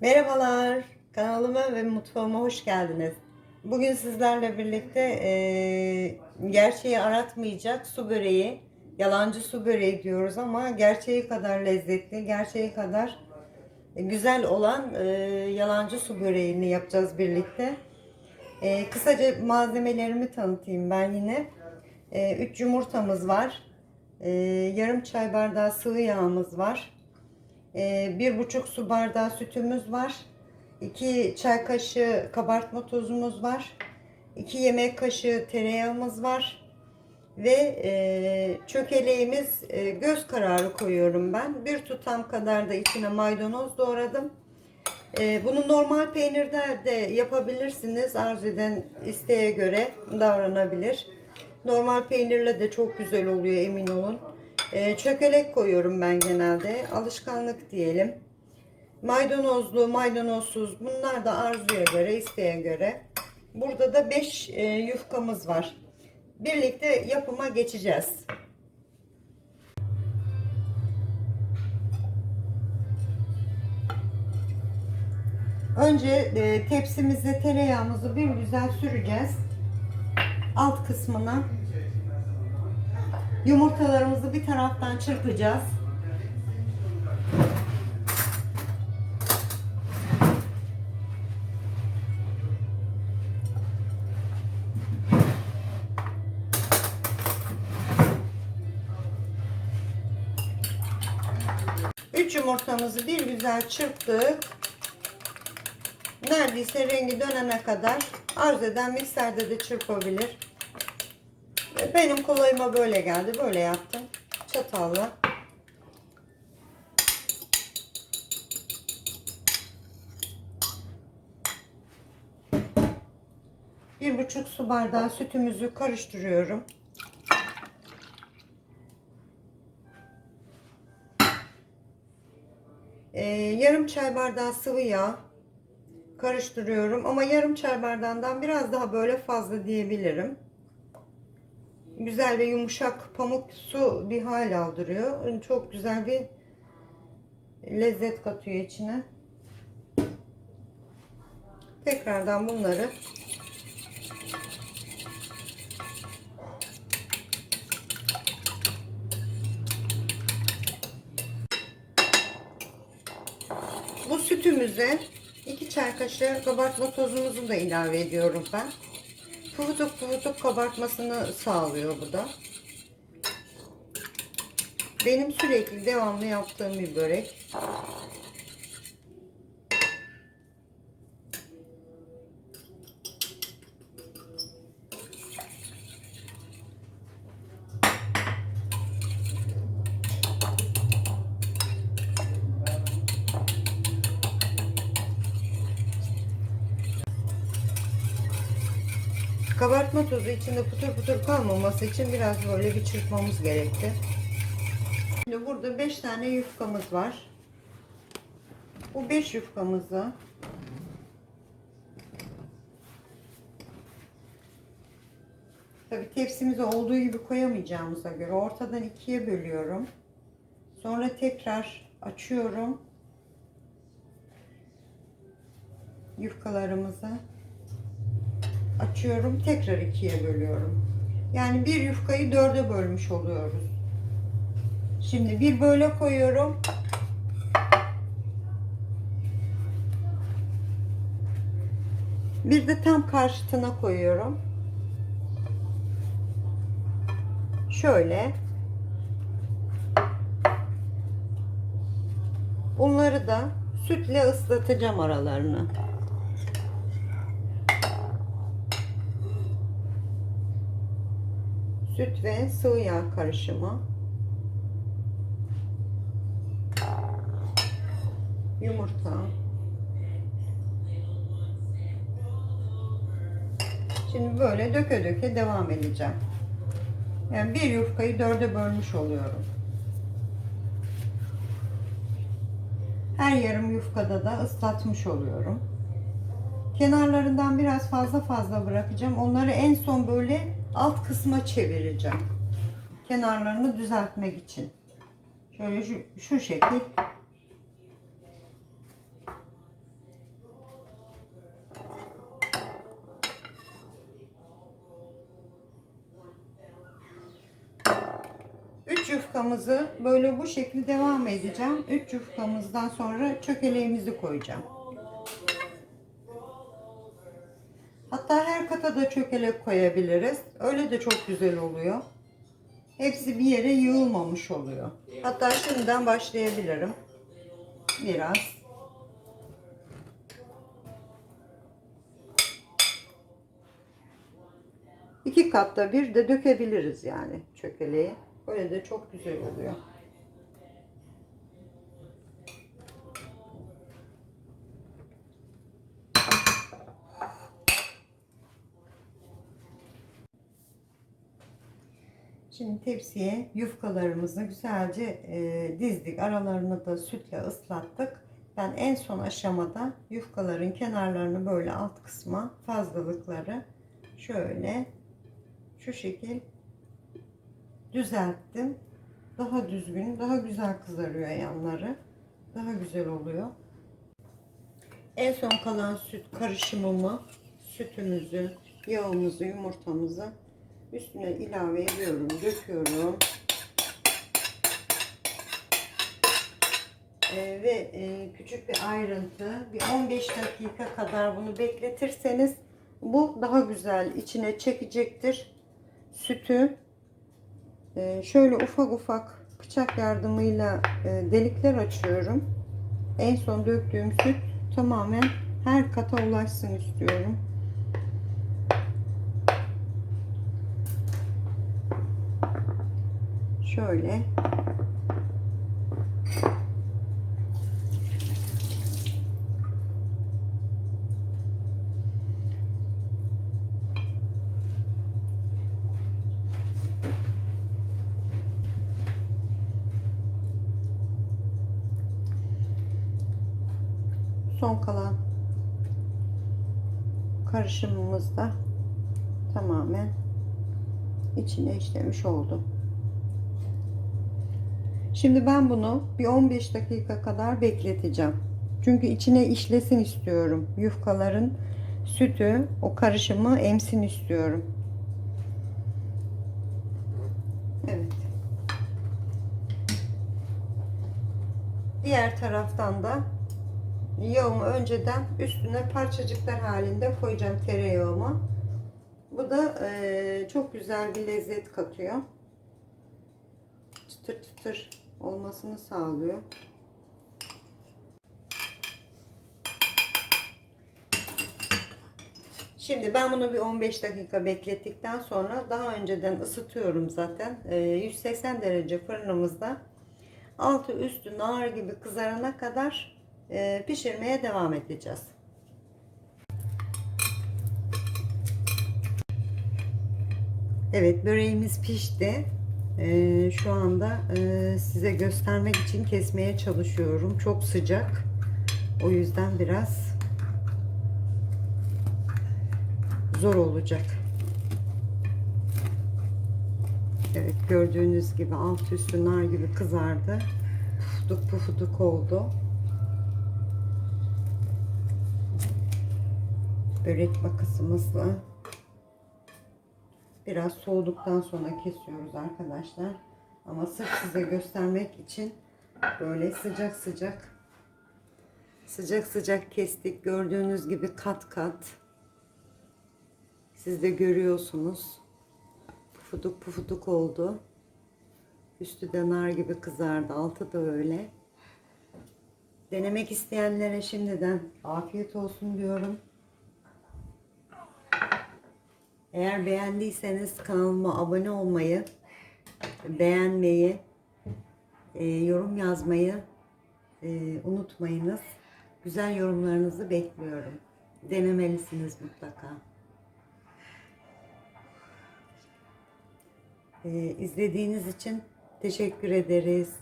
Merhabalar, kanalıma ve mutfağıma hoş geldiniz. Bugün sizlerle birlikte eee, gerçeği aratmayacak su böreği, yalancı su böreği diyoruz ama gerçeği kadar lezzetli, gerçeği kadar güzel olan eee, yalancı su böreğini yapacağız birlikte. Eee, kısaca malzemelerimi tanıtayım ben yine. 3 yumurtamız var, eee, yarım çay bardağı sıvı yağımız var. Ee, bir buçuk su bardağı sütümüz var. 2 çay kaşığı kabartma tozumuz var. 2 yemek kaşığı tereyağımız var. Ve e, çökeleğimiz e, göz kararı koyuyorum ben. Bir tutam kadar da içine maydanoz doğradım. E, bunu normal peynirde de yapabilirsiniz. Arzu eden isteğe göre davranabilir. Normal peynirle de çok güzel oluyor emin olun. Ee, çökelek koyuyorum ben genelde. Alışkanlık diyelim. Maydanozlu, maydanozsuz bunlar da arzuya göre, isteğe göre. Burada da 5 yufkamız var. Birlikte yapıma geçeceğiz. Önce e, tepsimize tereyağımızı bir güzel süreceğiz. Alt kısmına Yumurtalarımızı bir taraftan çırpacağız. Üç yumurtamızı bir güzel çırptık. Neredeyse rengi dönene kadar arz eden mikserde de çırpabilir. Benim kolayıma böyle geldi. Böyle yaptım. Çatalla. Bir buçuk su bardağı sütümüzü karıştırıyorum. Ee, yarım çay bardağı sıvı yağ karıştırıyorum. Ama yarım çay bardağından biraz daha böyle fazla diyebilirim güzel ve yumuşak pamuk su bir hal aldırıyor. Çok güzel bir lezzet katıyor içine. Tekrardan bunları bu sütümüze 2 çay kaşığı kabartma tozumuzu da ilave ediyorum ben. Pıvıtık pıvıtık kabartmasını sağlıyor bu da. Benim sürekli devamlı yaptığım bir börek. Kabartma tozu içinde putur putur kalmaması için biraz böyle bir çırpmamız gerekti. Şimdi burada 5 tane yufkamız var. Bu 5 yufkamızı Tabi tepsimize olduğu gibi koyamayacağımıza göre ortadan ikiye bölüyorum. Sonra tekrar açıyorum. Yufkalarımızı açıyorum tekrar ikiye bölüyorum. Yani bir yufkayı dörde bölmüş oluyoruz. Şimdi bir böyle koyuyorum. Bir de tam karşıtına koyuyorum. Şöyle. Bunları da sütle ıslatacağım aralarını süt ve sıvı yağ karışımı. Yumurta. Şimdi böyle döke döke devam edeceğim. Yani bir yufkayı dörde bölmüş oluyorum. Her yarım yufkada da ıslatmış oluyorum Kenarlarından biraz fazla fazla bırakacağım. Onları en son böyle alt kısma çevireceğim. Kenarlarını düzeltmek için. Şöyle şu, şu şekil. Üç yufkamızı böyle bu şekilde devam edeceğim. Üç yufkamızdan sonra çökeleğimizi koyacağım. Da çökelek koyabiliriz. Öyle de çok güzel oluyor. Hepsi bir yere yığılmamış oluyor. Hatta şimdiden başlayabilirim. Biraz. İki katta bir de dökebiliriz yani çökeleği. Öyle de çok güzel oluyor. Şimdi tepsiye yufkalarımızı güzelce e, dizdik. Aralarını da sütle ıslattık. Ben en son aşamada yufkaların kenarlarını böyle alt kısma fazlalıkları şöyle şu şekil düzelttim. Daha düzgün, daha güzel kızarıyor yanları. Daha güzel oluyor. En son kalan süt karışımımı, sütümüzü, yağımızı, yumurtamızı üstüne ilave ediyorum, döküyorum. Ee, ve e, küçük bir ayrıntı, bir 15 dakika kadar bunu bekletirseniz bu daha güzel içine çekecektir sütü. Ee, şöyle ufak ufak bıçak yardımıyla e, delikler açıyorum. En son döktüğüm süt tamamen her kata ulaşsın istiyorum. Şöyle. Son kalan karışımımız da tamamen içine işlemiş oldu. Şimdi ben bunu bir 15 dakika kadar bekleteceğim. Çünkü içine işlesin istiyorum. Yufkaların sütü o karışımı emsin istiyorum. Evet. Diğer taraftan da yağımı önceden üstüne parçacıklar halinde koyacağım tereyağımı. Bu da e, çok güzel bir lezzet katıyor. Çıtır çıtır olmasını sağlıyor. Şimdi ben bunu bir 15 dakika beklettikten sonra daha önceden ısıtıyorum zaten. E, 180 derece fırınımızda altı üstü nar gibi kızarana kadar e, pişirmeye devam edeceğiz. Evet böreğimiz pişti. Ee, şu anda e, size göstermek için kesmeye çalışıyorum. Çok sıcak. O yüzden biraz zor olacak. Evet gördüğünüz gibi alt üstü nar gibi kızardı. Pufuduk pufuduk oldu. Börek makasımızla Biraz soğuduktan sonra kesiyoruz arkadaşlar. Ama sırf size göstermek için böyle sıcak sıcak sıcak sıcak kestik. Gördüğünüz gibi kat kat. Siz de görüyorsunuz. Pufuduk pufuduk oldu. Üstü de nar gibi kızardı. Altı da öyle. Denemek isteyenlere şimdiden afiyet olsun diyorum. Eğer beğendiyseniz kanalıma abone olmayı, beğenmeyi, e, yorum yazmayı e, unutmayınız. Güzel yorumlarınızı bekliyorum. Denemelisiniz mutlaka. E, izlediğiniz için teşekkür ederiz.